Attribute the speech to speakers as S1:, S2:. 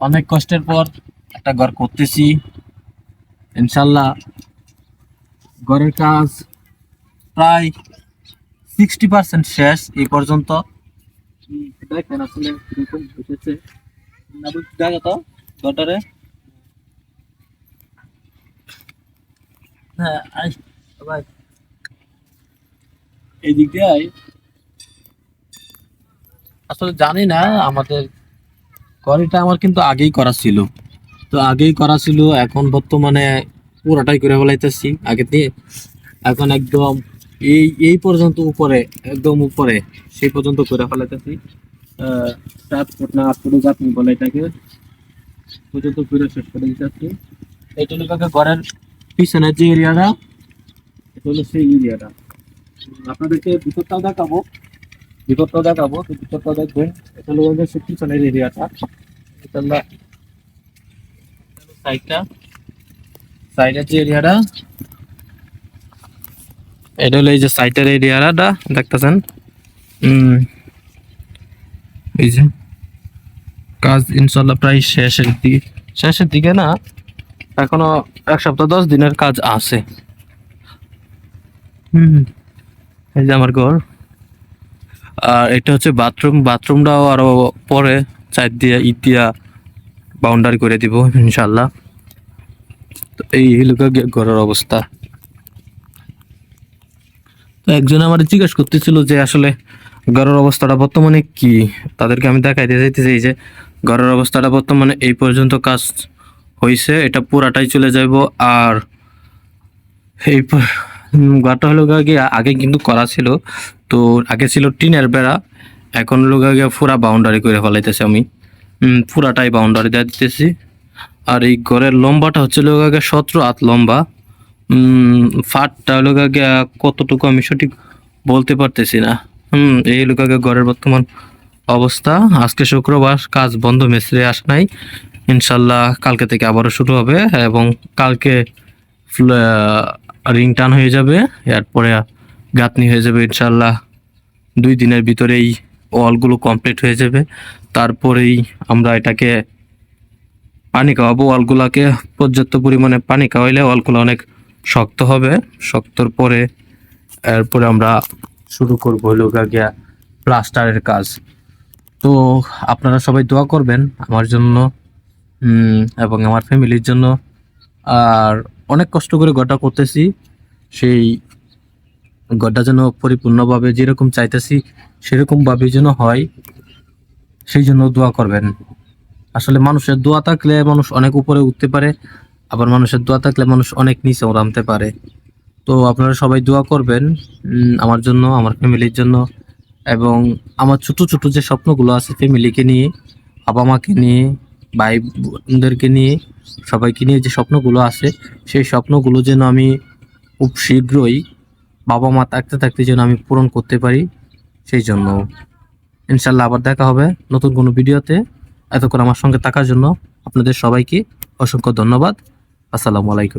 S1: অনেক কষ্টের পর একটা ঘর করতেছি। ইনশাল্লাহ ঘরের কাজ প্রায় সিক্সটি পার্সেন্ট শেষ এই পর্যন্ত। দেখেন আসলে তো হ্যাঁ এই দিক দিয়ে আসলে জানি না আমাদের করিটা আমার কিন্তু আগেই করা ছিল। তো আগেই করা ছিল, এখন বর্তমানে পুরাটাই করে ফেলাইতেছি। আগে দিয়ে এখন একদম এই এই পর্যন্ত উপরে, একদম উপরে, সেই পর্যন্ত করে ফেলাইতেছি। পর্যন্ত শেষ করে দিতেছি। ঘরের যে এরিয়াটা এরিয়াটা আপনাদেরকে ভিতরটাও দেখাবো। ভিতরটাও দেখাবো, তো ভিতরটাও দেখবেন। পিছনের এরিয়াটা। সাইডটা। সাইডের যে এরিয়াটা, এটা হলো এই যে এরিয়াটা, দেখতেছেন? এই যে কাজ ইনশাল্লাহ প্রায় শেষের দিকে। শেষের দিকে না, এখনও এক সপ্তাহ, দশ দিনের কাজ আছে। হুম, এই যে আমার ঘর। আর এটা হচ্ছে বাথরুম। বাথরুমটাও আরও পরে চার দিয়ে ইট দিয়া বাউন্ডারি করে দিব ইনশাল্লাহ তো এই গিয়ে ঘরের অবস্থা। তো একজন আমার জিজ্ঞেস করতেছিল যে আসলে ঘরের অবস্থাটা বর্তমানে কি? তাদেরকে আমি দেখাইতে চাইতেছি যে ঘরের অবস্থাটা বর্তমানে এই পর্যন্ত কাজ হয়েছে এটা পুরাটাই চলে যাইব। আর এই ঘরটা হলো গিয়ে আগে কিন্তু করা ছিল। তো আগে ছিল টিনের বেড়া, এখন লোক আগে পুরা বাউন্ডারি করে ফেলাইতেছে আমি। পুরাটাই বাউন্ডারি দিয়ে দিতেছি। আর এই ঘরের লম্বাটা হচ্ছে লোক আগে সতেরো হাত লম্বা। ফাটটা হলো গিয়ে কতটুকু আমি সঠিক বলতে পারতেছি না। হুম, এই লোক আগে ঘরের বর্তমান অবস্থা। আজকে শুক্রবার কাজ বন্ধ মিস্ত্রি আস নাই। ইনশাল্লাহ কালকে থেকে আবারও শুরু হবে এবং কালকে রিং টান হয়ে যাবে। এরপরে গাঁথনি হয়ে যাবে ইনশাল্লাহ দুই দিনের ভিতরেই ওয়ালগুলো কমপ্লিট হয়ে যাবে। তারপরেই আমরা এটাকে পানি খাওয়াবো। ওয়ালগুলাকে পর্যাপ্ত পরিমাণে পানি খাওয়াইলে ওয়ালগুলো অনেক শক্ত হবে। শক্তর পরে এরপরে আমরা শুরু করব হলো গিয়া প্লাস্টারের কাজ। তো আপনারা সবাই দোয়া করবেন আমার জন্য এবং আমার ফ্যামিলির জন্য। আর অনেক কষ্ট করে ঘরটা করতেছি। সেই ঘরটা যেন পরিপূর্ণভাবে যেরকম চাইতেছি, সেরকমভাবে যেন হয়, সেই জন্য দোয়া করবেন। আসলে মানুষের দোয়া থাকলে মানুষ অনেক উপরে উঠতে পারে, আবার মানুষের দোয়া থাকলে মানুষ অনেক নিচেও নামতে পারে। তো আপনারা সবাই দোয়া করবেন আমার জন্য, আমার ফ্যামিলির জন্য, এবং আমার ছোট ছোট যে স্বপ্নগুলো আছে ফ্যামিলিকে নিয়ে বাবা মাকে নিয়ে ভাই বোনদেরকে নিয়ে, সবাইকে নিয়ে যে স্বপ্নগুলো আছে, সেই স্বপ্নগুলো যেন আমি খুব শীঘ্রই বাবা মা থাকতে থাকতে যেন আমি পূরণ করতে পারি, সেই জন্য। ইনশাল্লাহ আবার দেখা হবে নতুন কোনো ভিডিওতে। এতক্ষণ আমার সঙ্গে থাকার জন্য আপনাদের সবাইকে অসংখ্য ধন্যবাদ। আসসালামু আলাইকুম।